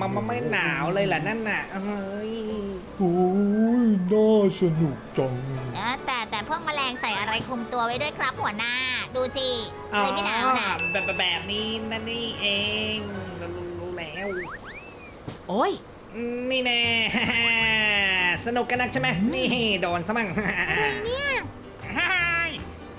มามามาไม่หนาวเลยล่ะนั่นน่ะเฮ้ยโอ้ยน่าสนุกจังแต่แต่พวกแมลงใส่อะไรคลุมตัวไว้ด้วยครับหัวหน้า ดูสิเลยไม่หนาวนะ แบบแบบแบบนี้นั่นนี่เองรู้รู้แล้ว โอ้ย นี่แน่ สนุกกันนักใช่ไหมนี่โดนซะมั่งฮ่าย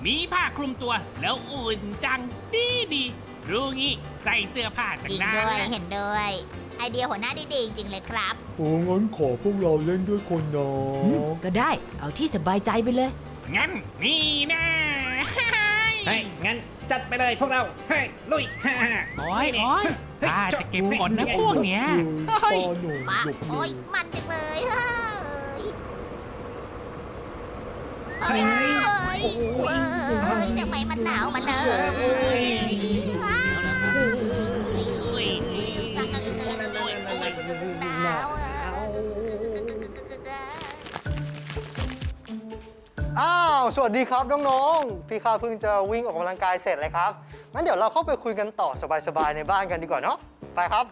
มีผ้าคลุมตัวแล้วอุ่นจังดีดี รู้งี้ใส่เสื้อผ้าจตั้ริงงนานด้วยแล้วเห็นด้วย ไอเดียหัวหน้าดีๆจริงเลยครับ โอ้งั้นขอพวกเราเล่นด้วยคนนะก็ได้ เอาที่สบายใจไปเลย งั้นนี่นะเฮ้ยงั้นจัดไปเลยพวกเรา เฮ้ยลุยโอ้ยนี่โอ้ยข้าจะเก็บกดนะพวกเนี้ยป้าเฮ้ยหน่อยปะหลบหน่โอ้อยยมันจังเลยเฮ้ยเฮ้ยเฮ้ยเฮ้ยทำไมมันหนาวมันเนอะว้าว อ้าว สวัสดีครับน้องๆ พี่ข้าเพิ่งจะวิ่งออกกำลังกายเสร็จเลยครับ งั้นเดี๋ยวเราเข้าไปคุยกันต่อสบายๆ ในบ้านกันดีกว่าเนาะ ไปครับ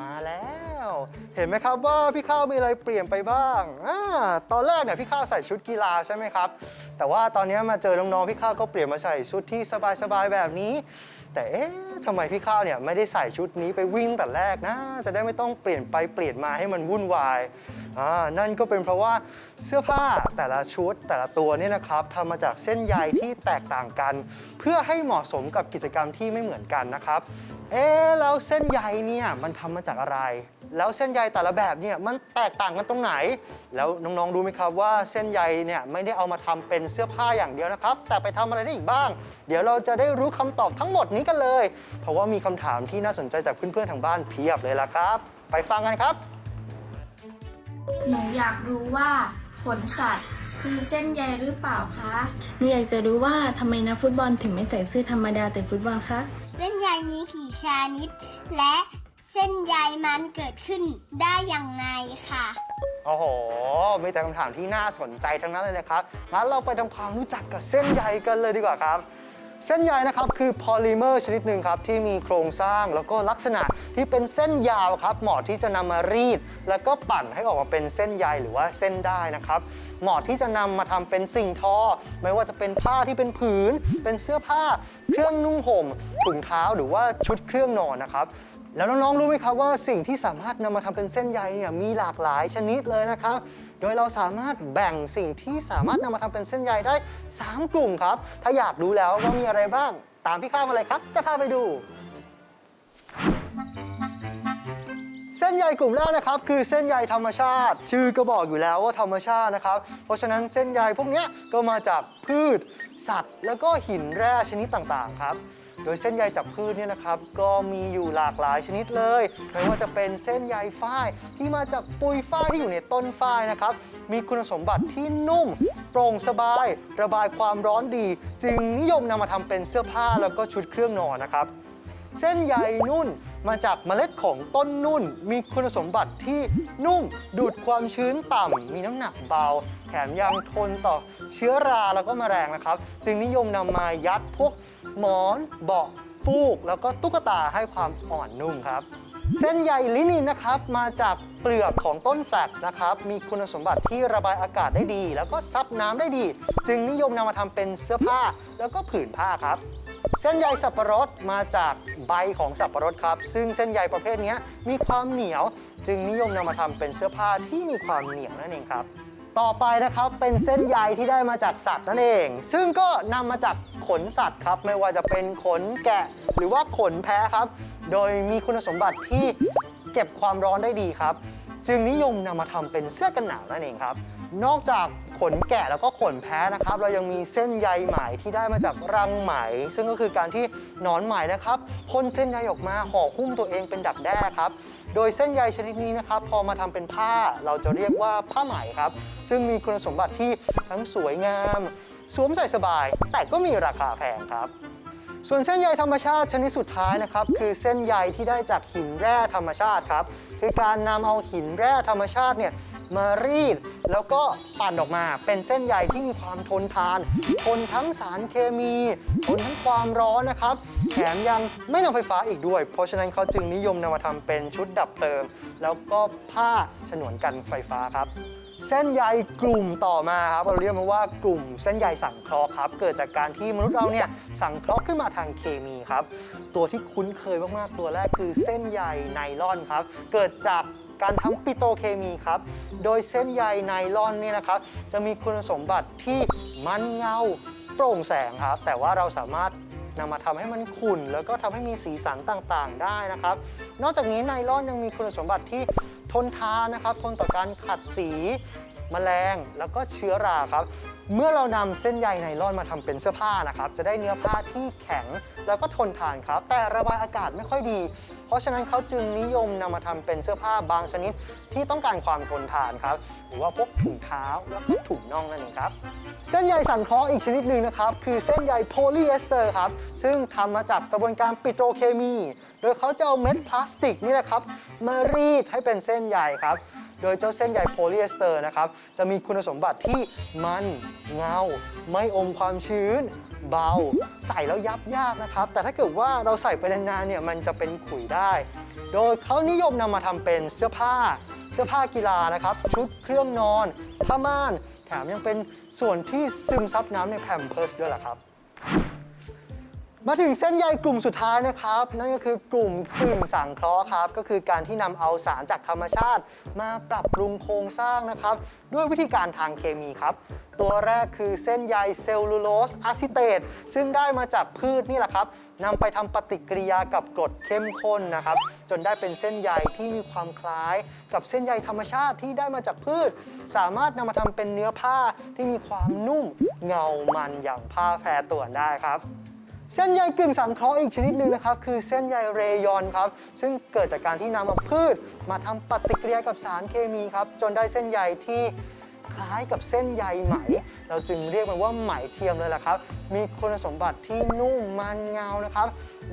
มาแล้ว เห็นไหมครับว่าพี่ข้าวมีอะไรเปลี่ยนไปบ้างอาตอนแรกเนี่ยพี่ข้าวใส่ชุดกีฬาใช่ไหมครับ แต่ว่าตอนนี้มาเจอน้องๆ พี่ข้าวก็เปลี่ยนมาใส่ชุดที่สบายๆ แบบนี้ แต่เอ๊ะทำไมพี่ข้าวเนี่ยไม่ได้ใส่ชุดนี้ไปวิ่งแต่แรกนะ จะได้ไม่ต้องเปลี่ยนไปเปลี่ยนมาให้มันวุ่นวายอ่านั่นก็เป็นเพราะว่าเสื้อผ้าแต่ละชุดแต่ละตัวเนี่ยนะครับทำมาจากเส้นใยที่แตกต่างกัน เพื่อให้เหมาะสมกับกิจกรรมที่ไม่เหมือนกันนะครับ เอ๊ะแล้วเส้นใยเนี่ยมันทำมาจากอะไร แล้วเส้นใยแต่ละแบบเนี่ยมันแตกต่างกันตรงไหน แล้วน้องๆรู้ไหมครับว่าเส้นใยเนี่ยไม่ได้เอามาทำเป็นเสื้อผ้าอย่างเดียวนะครับ แต่ไปทำอะไรได้อีกบ้าง เดี๋ยวเราจะได้รู้คำตอบทั้งหมดนี้กันเลย เพราะว่ามีคำถามที่น่าสนใจจากเพื่อนๆทางบ้านเพียบเลยล่ะครับ ไปฟังกันครับ หนูอยากรู้ว่าขนสัตว์คือเส้นใยหรือเปล่าคะหนูอยากจะรู้ว่าทำไมนักฟุตบอลถึงไม่ใส่เสื้อธรรมดาแต่ฟุตบอลคะ เส้นใยมีผีชานิด และ เส้นใยมันเกิดขึ้นได้อย่างไรค่ะ โอ้โห มีแต่คำถามที่น่าสนใจทั้งนั้นเลยนะครับ งั้นเราไปทำความรู้จักกับเส้นใยกันเลยดีกว่าครับ เส้นใยนะครับคือพอลิเมอร์ชนิดหนึ่งครับที่มีโครงสร้างแล้วก็ลักษณะที่เป็นเส้นยาวครับ เหมาะที่จะนำมารีด แล้วก็ปั่นให้ออกมาเป็นเส้นใยหรือว่าเส้นได้นะครับ เหมาะที่จะนำมาทำเป็นสิ่งทอ ไม่ว่าจะเป็นผ้าที่เป็นผืน เป็นเสื้อผ้า เครื่องนุ่งห่มถุงเท้าหรือว่าชุดเครื่องนอนนะครับ แล้วน้องๆรู้ไหมครับว่าสิ่งที่สามารถนำมาทำเป็นเส้นใยเนี่ยมีหลากหลายชนิดเลยนะครับ โดยเราสามารถแบ่งสิ่งที่สามารถนำมาทำเป็นเส้นใยได้ 3 กลุ่มครับ ถ้าอยากรู้แล้วว่ามีอะไรบ้าง ตามพี่ข้าวมาเลยครับ จะพาไปดู เส้นใยกลุ่มแรกนะครับ คือเส้นใยธรรมชาติ ชื่อก็บอกอยู่แล้วว่าธรรมชาตินะครับ เพราะฉะนั้นเส้นใยพวกนี้ก็มาจากพืช สัตว์ แล้วก็หินแร่ชนิดต่างๆครับ โดยเส้นใยจากพืชเนี่ยนะครับ ก็มีอยู่หลากหลายชนิดเลย ไม่ว่าจะเป็นเส้นใยฝ้ายที่มาจากปุยฝ้ายที่อยู่ในต้นฝ้ายนะครับ มีคุณสมบัติที่นุ่ม โปร่งสบาย ระบายความร้อนดี จึงนิยมนำมาทำเป็นเสื้อผ้าแล้วก็ชุดเครื่องนอนนะครับ เส้นใยนุ่นมาจากเมล็ดของต้นนุ่น มีคุณสมบัติที่นุ่มดูดความชื้นต่ำมีน้ำหนักเบา แถมยังทนต่อเชื้อราแล้วก็แมลงนะครับ จึงนิยมนำมายัดพวกหมอนเบาะฟูก แล้วก็ตุ๊กตาให้ความอ่อนนุ่มครับเส้นใยลินินนะครับมาจากเปลือกของต้นแฟลกซ์นะครับมีคุณสมบัติที่ระบายอากาศได้ดี แล้วก็ซับน้ำได้ดี จึงนิยมนำมาทำเป็นเสื้อผ้าแล้วก็ผืนผ้าครับ เส้นใยสับปะรดมาจากใบของสับปะรดครับ ซึ่งเส้นใยประเภทนี้มีความเหนียว จึงนิยมนำมาทำเป็นเสื้อผ้าที่มีความเหนียวนั่นเองครับ ต่อไปนะครับเป็นเส้นใยที่ได้มาจากสัตว์นั่นเอง ซึ่งก็นำมาจากขนสัตว์ครับ ไม่ว่าจะเป็นขนแกะหรือว่าขนแพะครับ โดยมีคุณสมบัติที่เก็บความร้อนได้ดีครับ จึงนิยมนำมาทำเป็นเสื้อกันหนาวนั่นเองครับ นอกจากขนแกะแล้วก็ขนแพะนะครับ เรายังมีเส้นใยไหมที่ได้มาจากรังไหม ซึ่งก็คือการที่หนอนไหมนะครับพ่นเส้นใยออกมาห่อหุ้มตัวเองเป็นดักแด้ครับ โดยเส้นใยชนิดนี้นะครับ พอมาทำเป็นผ้าเราจะเรียกว่าผ้าไหมครับ ซึ่งมีคุณสมบัติที่ทั้งสวยงาม สวมใส่สบาย แต่ก็มีราคาแพงครับ ส่วนเส้นใยธรรมชาติชนิดสุดท้ายนะครับคือเส้นใยที่ได้จากหินแร่ธรรมชาติครับคือการนำเอาหินแร่ธรรมชาติเนี่ยมารีด แล้วก็ปั่นออกมาเป็นเส้นใยที่มีความทนทาน ทนทั้งสารเคมีทนทั้งความร้อนนะครับ แถมยังไม่นำไฟฟ้าอีกด้วย เพราะฉะนั้นเขาจึงนิยมนำมาทำเป็นชุดดับเพลิง แล้วก็ผ้าฉนวนกันไฟฟ้าครับ เส้นใยกลุ่มต่อมาครับเราเรียกมันว่ากลุ่มเส้นใยสังเคราะห์ครับ เกิดจากการที่มนุษย์เราเนี่ยสังเคราะห์ขึ้นมาทางเคมีครับ ตัวที่คุ้นเคยมากๆตัวแรกคือเส้นใยไนลอนครับ เกิดจากการทำปิโตเคมีครับ โดยเส้นใยไนลอนเนี่ยนะครับ จะมีคุณสมบัติที่มันเงาโปร่งแสงครับ แต่ว่าเราสามารถนำมาทำให้มันขุ่น แล้วก็ทำให้มีสีสันต่างๆ ได้นะครับ นอกจากนี้ไนลอนยังมีคุณสมบัติที่ ทนทานนะครับ ทนต่อการขัดสี แมลง แล้วก็เชื้อราครับ เมื่อเรานำเส้นใยไนล่อนมาทำเป็นเสื้อผ้านะครับ จะได้เนื้อผ้าที่แข็งแล้วก็ทนทานครับ แต่ระบายอากาศไม่ค่อยดี เพราะฉะนั้นเขาจึงนิยมนำมาทำเป็นเสื้อผ้าบางชนิดที่ต้องการความทนทานครับ หรือว่าพวกถุงเท้าแล้วก็ถุงน่องนั่นเองครับ เส้นใยสังเคราะห์อีกชนิดหนึ่งนะครับ คือเส้นใยโพลีเอสเตอร์ครับ ซึ่งทำมาจากกระบวนการปิโตรเคมี โดยเขาจะเอาเม็ดพลาสติกนี่แหละครับ มารีดให้เป็นเส้นใยครับ โดยเจ้าเส้นใยโพลีเอสเตอร์นะครับจะมีคุณสมบัติที่มันเงา ไม่อมความชื้น เบา ใส่แล้วยับยากนะครับ แต่ถ้าเกิดว่าเราใส่ไปนานๆเนี่ยมันจะเป็นขุยได้ โดยเขานิยมนำมาทำเป็นเสื้อผ้า เสื้อผ้ากีฬานะครับ ชุดเครื่องนอนผ้าม่าน แถมยังเป็นส่วนที่ซึมซับน้ำในแพมเพิร์สด้วยล่ะครับ มาถึงเส้นใยกลุ่มสุดท้ายนะครับ นั่นก็คือกลุ่มกึ่งสังเคราะห์ครับ ก็คือการที่นำเอาสารจากธรรมชาติ มาปรับปรุงโครงสร้างนะครับ ด้วยวิธีการทางเคมีครับ ตัวแรกคือเส้นใยเซลลูโลสอะซิเตตซึ่งได้มาจากพืชนี่แหละครับนำไปทำปฏิกิริยากับกรดเข้มข้นนะครับ จนได้เป็นเส้นใยที่มีความคล้าย กับเส้นใยธรรมชาติที่ได้มาจากพืช สามารถนำมาทำเป็นเนื้อผ้าที่มีความนุ่มเงามันอย่างผ้าแพรต่วนได้ครับ เส้นใยกึ่งสังเคราะห์อีกชนิดหนึ่งนะครับ คือเส้นใยเรยอนครับ ซึ่งเกิดจากการที่นำเอาพืช มาทำปฏิกิริยากับสารเคมีครับ จนได้เส้นใยที่คล้ายกับเส้นใยไหม เราจึงเรียกมันว่าไหมเทียมเลยแหละครับ มีคุณสมบัติที่นุ่มมันเงานะครับ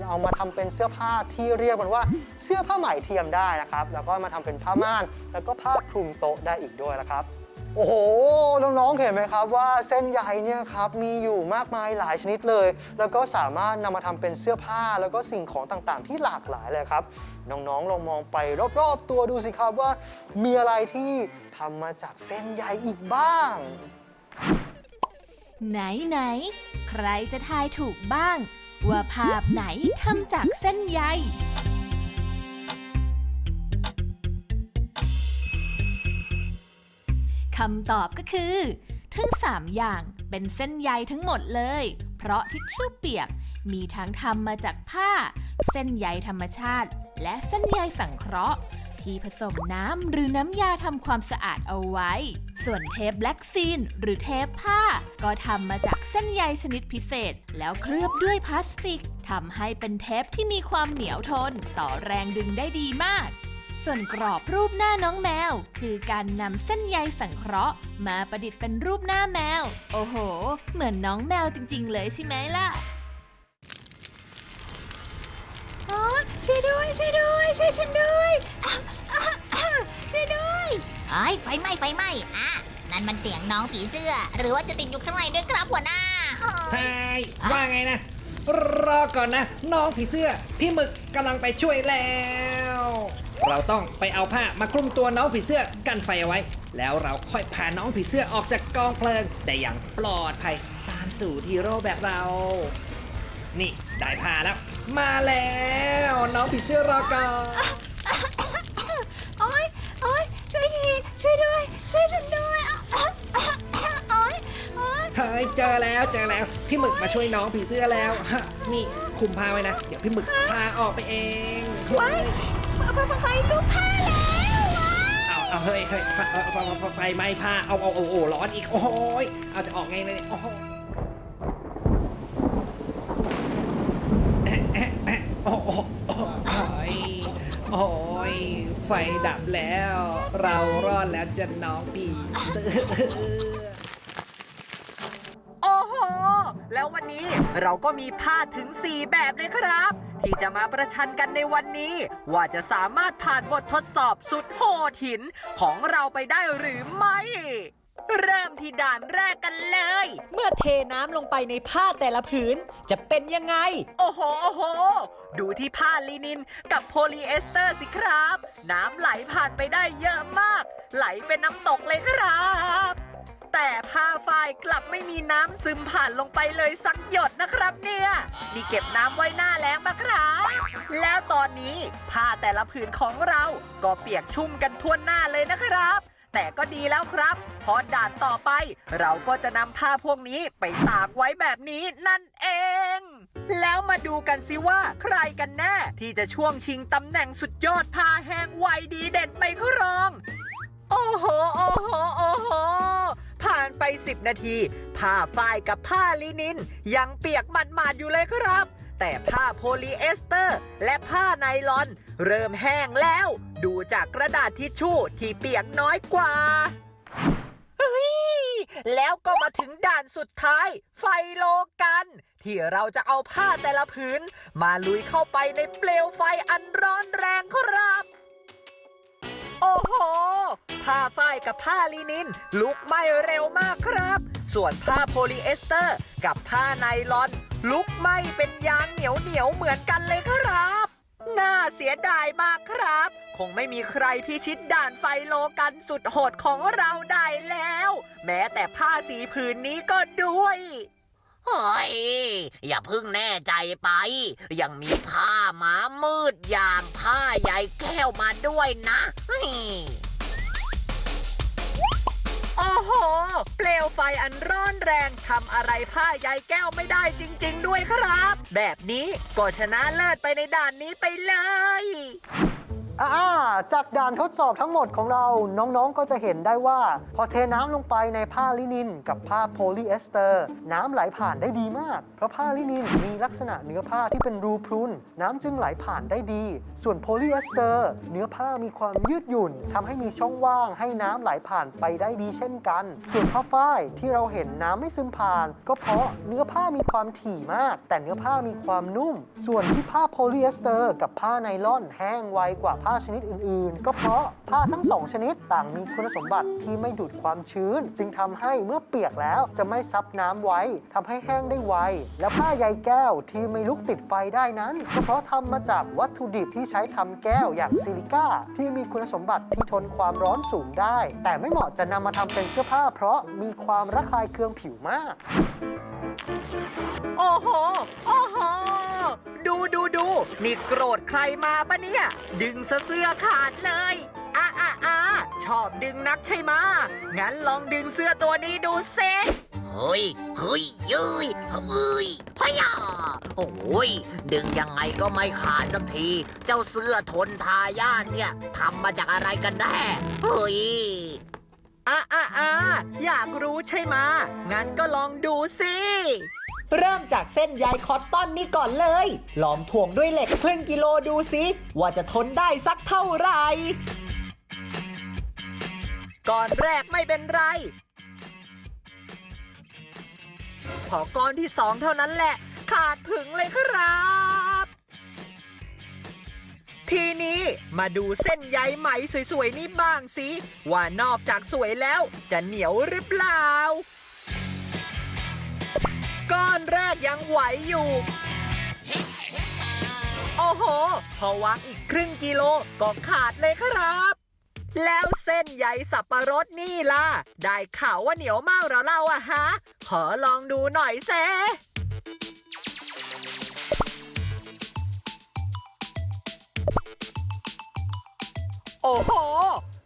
เอามาทำเป็นเสื้อผ้าที่เรียกมันว่าเสื้อผ้าไหมเทียมได้นะครับ แล้วก็มาทำเป็นผ้าม่าน แล้วก็ผ้าคลุมโต๊ะได้อีกด้วยนะครับ โอ้โห น้องๆ เห็นไหมครับว่าเส้นใยเนี่ยครับมีอยู่มากมายหลายชนิดเลย แล้วก็สามารถนำมาทำเป็นเสื้อผ้าแล้วก็สิ่งของต่างๆ ที่หลากหลายเลยครับ น้องๆ ลองมองไปรอบๆ ตัวดูสิครับว่ามีอะไรที่ทำมาจากเส้นใยอีกบ้าง ไหนไหนใครจะทายถูกบ้าง ว่าภาพไหนทำจากเส้นใย คำตอบก็คือ ทั้ง 3 อย่างเป็นเส้นใยทั้งหมดเลย เพราะทิชชู่เปียกมีทั้งทำมาจากผ้า เส้นใยธรรมชาติ และเส้นใยสังเคราะห์ ที่ผสมน้ำหรือน้ำยาทำความสะอาดเอาไว้ ส่วนเทปแบล็กซีนหรือเทปผ้า ก็ทำมาจากเส้นใยชนิดพิเศษ แล้วเคลือบด้วยพลาสติกทำให้เป็นเทปที่มีความเหนียวทน ต่อแรงดึงได้ดีมาก ส่วนกรอบรูปหน้าน้องแมว คือการนำเส้นใยสังเคราะห์ มาประดิษฐ์เป็นรูปหน้าแมว โอ้โห เหมือนน้องแมวจริง ๆ เลยใช่ไหมล่ะช่วยด้วย ช่วยด้วย ช่วยฉันด้วยช่วยด้วยไอ้ยไฟไหม้ไฟไหม้อะนั่นมันเสียงน้องผีเสื้อ หรือว่าจะติดอยู่ข้างในด้วยครับหัวหน้าเอ้ยใช่ว่าไงนะ รอก่อนนะ น้องผีเสื้อ พี่หมึกกำลังไปช่วยแล้ว เราต้องไปเอาผ้ามาคลุมตัวน้องผีเสื้อกันไฟเอาไว้ แล้วเราค่อยพาน้องผีเสื้อออกจากกองเพลิงได้อย่างปลอดภัยตามสู่ฮีโร่แบบเรา นี่ได้ผ้าแล้ว มาแล้ว น้องผีเสื้อรอก่อนโอ๊ยโอ๊ยช่วยทีช่วยด้วย ช่วยฉันด้วยโอ๊ยโอ๊ยเฮ้ยเจอแล้วเจอแล้วพี่หมึกมาช่วยน้องผีเสื้อแล้วฮะนี่คุมผ้าไว้นะ เดี๋ยวพี่หมึกพาออกไปเองไว้ไฟ ไฟไฟลุกผ้าแล้วว้าเอาเอาเฮ้ยเฮ้ยไฟไฟไหม้ผ้าเอาเอาเอาโอ้ร้อนอีกโอ้ยเอาจะออกไงเนี่ยโอ้โหโอ้โหโอ้ยโอ้ยไฟดับแล้ว เรารอดแล้วจะน้องผีเสื้อโแล้ววันนี้เราก็มีผ้าถึง 4 แบบเลยครับ ที่จะมาประชันกันในวันนี้ ว่าจะสามารถผ่านบททดสอบสุดโหดหินของเราไปได้หรือไม่ เริ่มที่ด่านแรกกันเลย เมื่อเทน้ำลงไปในผ้าแต่ละผืน จะเป็นยังไง โอ้โหโอ้โห ดูที่ผ้าลินินกับโพลีเอสเตอร์สิครับ น้ำไหลผ่านไปได้เยอะมาก ไหลเป็นน้ำตกเลยครับ แต่ผ้าฝ้ายกลับไม่มีน้ำซึมผ่านลงไปเลยสักหยดนะครับเนี่ยนี่เก็บน้ำไว้หน้าแล้งมาครับแล้วตอนนี้ผ้าแต่ละผืนของเราก็เปียกชุ่มกันทั่วหน้าเลยนะครับ แต่ก็ดีแล้วครับเพราะด่านต่อไปเราก็จะนำผ้าพวกนี้ไปตากไว้แบบนี้นั่นเอง แล้วมาดูกันสิว่าใครกันแน่ที่จะช่วงชิงตำแหน่งสุดยอดผ้าแห้งไวดีเด่นไปครองโอ้โห โอ้โห โอ้โห ผ่านไป 10 นาที ผ้าฝ้ายกับผ้าลินิน ยังเปียกมันมาดๆอยู่เลยครับ แต่ผ้าโพลีเอสเตอร์ และผ้าไนลอน เริ่มแห้งแล้ว ดูจากกระดาษทิชชู่ที่เปียกน้อยกว่าแล้วก็มาถึงด่านสุดท้าย ไฟโลกัน ที่เราจะเอาผ้าแต่ละผืน มาลุยเข้าไปในเปลวไฟอันร้อนแรงครับ โอ้โห ผ้าฝ้ายกับผ้าลินิน ลุกไหม้เร็วมากครับ ส่วนผ้าโพลีเอสเตอร์ กับผ้าไนลอน ลุกไหม้เป็นยางเหนียวเหนียวเหมือนกันเลยครับ น่าเสียดายมากครับ คงไม่มีใครพิชิตด่านไฟโลกันสุดโหดของเราได้แล้ว แม้แต่ผ้าสีผืนนี้ก็ด้วย ฮ้ยอย่าพึ่งแน่ใจไป ยังมีผ้าหมามืดอย่างผ้าใยแก้วมาด้วยนะโอ้โห เปลวไฟอันร้อนแรงทำอะไรผ้าใยแก้วไม่ได้จริง ๆ ด้วยครับ แบบนี้ก็ชนะเลิศไปในด่านนี้ไปเลยอ่า จากด่านทดสอบทั้งหมดของเราน้องๆก็จะเห็นได้ว่า พอเทน้ำลงไปในผ้าลินิน กับผ้าโพลีเอสเตอร์ น้ำไหลผ่านได้ดีมาก เพราะผ้าลินินมีลักษณะเนื้อผ้าที่เป็นรูพรุน น้ำจึงไหลผ่านได้ดี ส่วนโพลีเอสเตอร์เนื้อผ้ามีความยืดหยุ่นทำให้มีช่องว่างให้น้ำไหลผ่านไปได้ดีเช่นกัน ส่วนผ้าฝ้ายที่เราเห็นน้ำไม่ซึมผ่าน ก็เพราะเนื้อผ้ามีความถี่มาก แต่เนื้อผ้ามีความนุ่ม ส่วนที่ผ้าโพลีเอสเตอร์ กับผ้าไนลอนแห้งไวกว่าผ้าชนิดอื่นๆก็เพราะผ้าทั้งสองชนิดต่างมีคุณสมบัติที่ไม่ดูดความชื้น จึงทำให้เมื่อเปียกแล้วจะไม่ซับน้ำไว้ทำให้แห้งได้ไว และผ้าใยแก้วที่ไม่ลุกติดไฟได้นั้นก็เพราะทำมาจากวัตถุดิบที่ใช้ทำแก้วอย่างซิลิก้า ที่มีคุณสมบัติที่ทนความร้อนสูงได้ แต่ไม่เหมาะจะนำมาทำเป็นเสื้อผ้า เพราะมีความระคายเคืองผิวมาก โอ้โห โอ้โห ดูดูดูนี่โกรธใครมาปะเนี่ย ดึงเสื้อขาดเลยอะอะอะชอบดึงนักใช่ไหมะงั้นลองดึงเสื้อตัวนี้ดูเซเฮ้ยเฮ้ยยืยเฮ้ยพยาโอ้ย ดึงยังไงก็ไม่ขาดสักที เจ้าเสื้อทนทายาทเนี่ยทำมาจากอะไรกันแน่เฮ้ยอะอะอะอยากรู้ใช่ไหมะงั้นก็ลองดูสิ เริ่มจากเส้นใยคอตตอนนี้ก่อนเลยลองถ่วงด้วยเหล็กครึ่งกิโลดูสิว่าจะทนได้สักเท่าไหร่ ก่อนแรกไม่เป็นไร พอก้อนที่สองเท่านั้นแหละ ขาดผึงเลยครับ ทีนี้มาดูเส้นใยไหมสวยๆนี่บ้างสิ ว่านอกจากสวยแล้วจะเหนียวหรือเปล่า ก้อนแรกยังไหวอยู่ โอ้โห พอวางอีกครึ่งกิโลก็ขาดเลยครับ แล้วเส้นใยสับปะรดนี่ล่ะ ได้ข่าวว่าเหนียวมากเราเล่าอะฮะ ขอลองดูหน่อยแซโอ้โห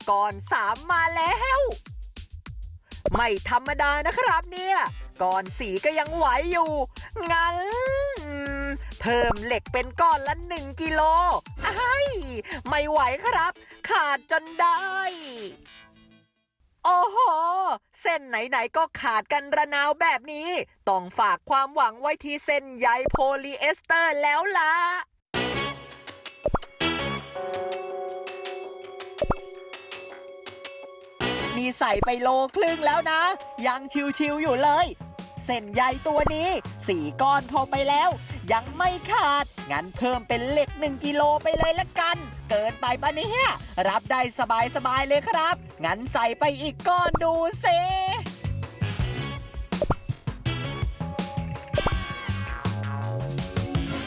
ก่อนสามมาแล้ว ไม่ธรรมดานะครับเนี่ย ก่อนสีก็ยังไหวอยู่ งั้น เพิ่มเหล็กเป็นก้อนละหนึ่งกิโลอ้ไม่ไหวครับ ขาดจนได้ โอ้โห เส้นไหนๆก็ขาดกันระนาวแบบนี้ ต้องฝากความหวังไว้ที่เส้นใยโพลีเอสเตอร์แล้วล่ะ นี่ใส่ไปโลครึ่งแล้วนะ ยังชิวๆอยู่เลย เส้นใยตัวนี้สี่ก้อนพอไปแล้ว ยังไม่ขาด งั้นเพิ่มเป็นเหล็ก1กิโลไปเลยละกัน เกินไปปะเนี่ยรับได้สบายๆเลยครับ งั้นใส่ไปอีกก้อนดูเซ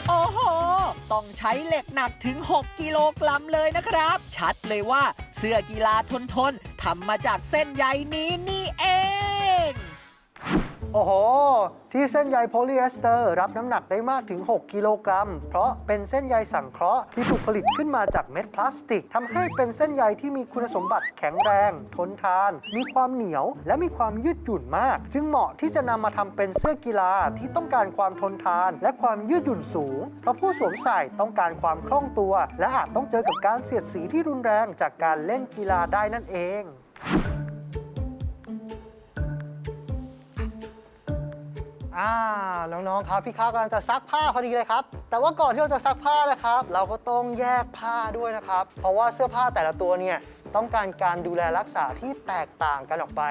โอ้โห ต้องใช้เหล็กหนักถึง 6 กิโลกรัมเลยนะครับ ชัดเลยว่า เสื้อกีฬาทนทนทำมาจากเส้นใยนี้นี่เอง โอ้โห ที่เส้นใยโพลีเอสเตอร์รับน้ำหนักได้มากถึง 6 กิโลกรัม เพราะเป็นเส้นใยสังเคราะห์ที่ถูกผลิตขึ้นมาจากเม็ดพลาสติกทำให้เป็นเส้นใยที่มีคุณสมบัติแข็งแรง ทนทาน มีความเหนียว และมีความยืดหยุ่นมาก จึงเหมาะที่จะนำมาทำเป็นเสื้อกีฬาที่ต้องการความทนทาน และความยืดหยุ่นสูง เพราะผู้สวมใส่ต้องการความคล่องตัว และอาจต้องเจอกับการเสียดสีที่รุนแรงจากการเล่นกีฬาได้นั่นเอง อ่าน้องๆครับพี่ข้าวกำลังจะซักผ้าพอดีเลยครับ แต่ว่าก่อนที่เราจะซักผ้านะครับ เราก็ต้องแยกผ้าด้วยนะครับ เพราะว่าเสื้อผ้าแต่ละตัวเนี่ยต้องการการดูแลรักษาที่แตกต่างกันออกไป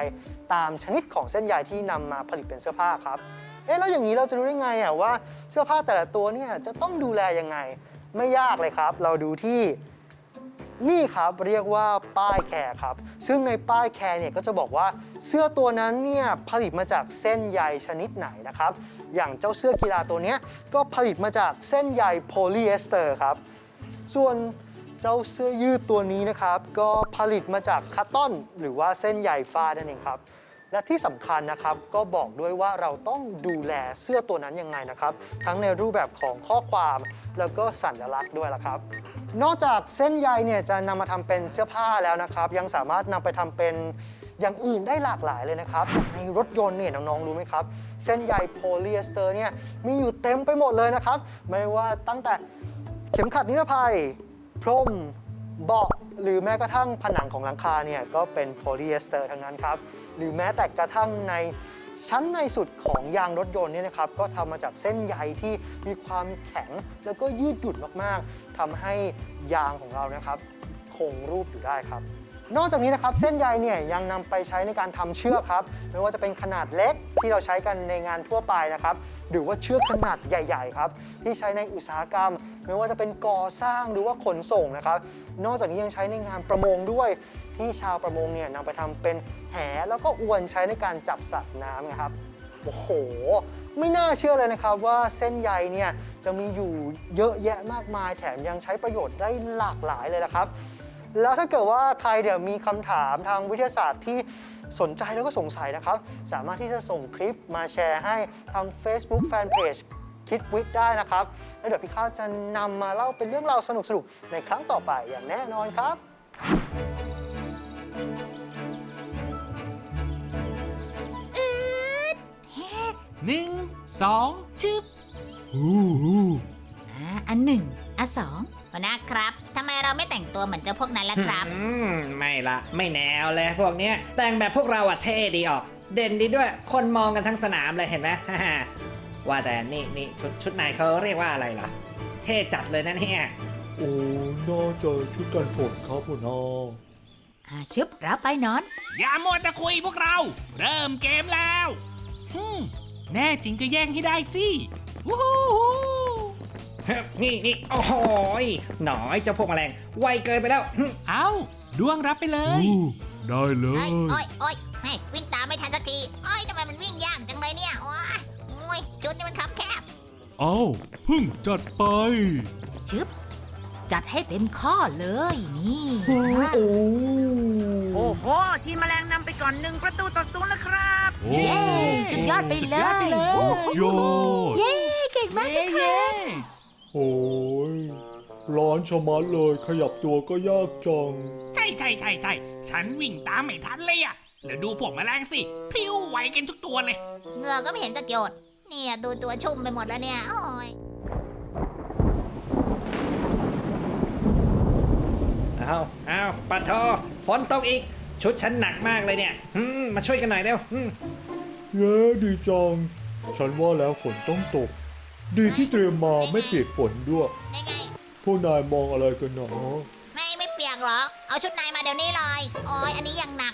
ตามชนิดของเส้นใยที่นำมาผลิตเป็นเสื้อผ้าครับ เอ๊ะแล้วอย่างนี้เราจะรู้ได้ไงอะว่าเสื้อผ้าแต่ละตัวเนี่ยจะต้องดูแลยังไง ไม่ยากเลยครับ เราดูที่ นี่ครับเรียกว่าป้ายแคร์ครับ ซึ่งในป้ายแคร์เนี่ยก็จะบอกว่าเสื้อตัวนั้นเนี่ยผลิตมาจากเส้นใยชนิดไหนนะครับ อย่างเจ้าเสื้อกีฬาตัวนี้ก็ผลิตมาจากเส้นใยโพลีเอสเตอร์ครับ ส่วนเจ้าเสื้อยืดตัวนี้นะครับ ก็ผลิตมาจากคัตตอนหรือว่าเส้นใยฟ้านั่นเองครับ และที่สำคัญนะครับก็บอกด้วยว่าเราต้องดูแลเสื้อตัวนั้นยังไงนะครับ ทั้งในรูปแบบของข้อความแล้วก็สัญลักษณ์ด้วยละครับ นอกจากเส้นใยเนี่ยจะนำมาทำเป็นเสื้อผ้าแล้วนะครับ ยังสามารถนำไปทำเป็นอย่างอื่นได้หลากหลายเลยนะครับ ในรถยนต์เนี่ยน้องๆรู้ไหมครับ เส้นใยโพลีเอสเตอร์เนี่ยมีอยู่เต็มไปหมดเลยนะครับ ไม่ว่าตั้งแต่เข็มขัดนิรภัย พรมเบาะ หรือแม้กระทั่งผนังของหลังคาเนี่ยก็เป็นโพลีเอสเตอร์ทั้งนั้นครับ หรือแม้แต่กระทั่งในชั้นในสุดของยางรถยนต์เนี่ยนะครับก็ทำมาจากเส้นใยที่มีความแข็งแล้วก็ยืดหยุ่นมากๆทำให้ยางของเรานะครับคงรูปอยู่ได้ครับ นอกจากนี้นะครับเส้นใยเนี่ยยังนำไปใช้ในการทำเชือกครับไม่ว่าจะเป็นขนาดเล็กที่เราใช้กันในงานทั่วไปนะครับหรือว่าเชือกขนาดใหญ่ ๆ ครับ ที่ใช้ในอุตสาหกรรม ไม่ว่าจะเป็นก่อสร้างหรือว่าขนส่งนะครับ นอกจากนี้ยังใช้ในงานประมงด้วย ที่ชาวประมงเนี่ยนำไปทำเป็นแหแล้วก็อวนใช้ในการจับสัตว์น้ำนะครับโอ้โห ไม่น่าเชื่อเลยนะครับว่าเส้นใยเนี่ยจะมีอยู่เยอะแยะมากมายแถมยังใช้ประโยชน์ได้หลากหลายเลยนะครับ แล้วถ้าเกิดว่าใครเดี๋ยวมีคำถามทางวิทยาศาสตร์ที่สนใจแล้วก็สงสัยนะครับ สามารถที่จะส่งคลิปมาแชร์ให้ทาง Facebook Fanpage คิดวิทย์ได้นะครับ แล้วเดี๋ยวพี่ข้าวจะนำมาเล่าเป็นเรื่องราวสนุกๆ ในครั้งต่อไปอย่างแน่นอนครับหนึ่งสองจึ๊บอ่าอันหนึ่งอันสองหัวหน้าครับทำไมเราไม่แต่งตัวเหมือนเจ้าพวกนั้นล่ะครับ อืมไม่ละไม่แนวเลยพวกเนี้ยแต่งแบบพวกเราอะเท่ดีออก เด่นดีด้วย คนมองกันทั้งสนามเลยเห็นไหม ว่าแต่นี่นี่ชุดชุดนายเขาเรียกว่าอะไรเหรอเท่จัดเลยนะเนี่ยโอ้น่าจะชุดกันฝนครับหัวหน้าอ่าชึบรับไปนอน อย่ามัวแต่คุยพวกเรา เริ่มเกมแล้วฮึมแน่จริงก็แย่งให้ได้สิวู้ฮู้ฮู้นี่นี่โอ้โหยหน่อยเจ้าพวกแมลงไวเกินไปแล้วหึเอาดวงรับไปเลย อู้ได้เลโอ้ยย โอ้ยโอ้ยแม่วิ่งตามไม่ทันสักทีโอ้ยทำไม เอาพึ่งจัดไป ชึบ จัดให้เต็มข้อเลยนี่ โอ้โอ้โห ทีมแมลงนำไปก่อนหนึ่งประตูต่อศูนย์แล้วครับโอ้เย้สุดยอดไปสุดเลยอดไปเลยยอด เย้ เก่งมากทุกคน โอ้ยร้อนชะมัดเลยขยับตัวก็ยากจัง ใช่ใช่ใช่ใช่ฉันวิ่งตามไม่ทันเลยอะแล้วดูพวกแมลงสิพริ้วไหวกันทุกตัวเลย เหงื่อก็ไม่เห็นสักหยด เนี่ยดูตัวชุ่มไปหมดแล้วเนี่ยโอ้ยเอาเอาปะโทฝนตกอีก ชุดฉันหนักมากเลยเนี่ยอืมมาช่วยกันหน่อยเร็วอืมเย้ดีจัง ฉันว่าแล้วฝนต้องตก ดีที่เตรียมมาไม่เปียกฝนด้วย ได้ไง พวกนายมองอะไรกันหนอไม่ไม่เปียกหรอกเอาชุดในมาเดี๋ยวนี้เลยโอ้ยอันนี้ยังหนัก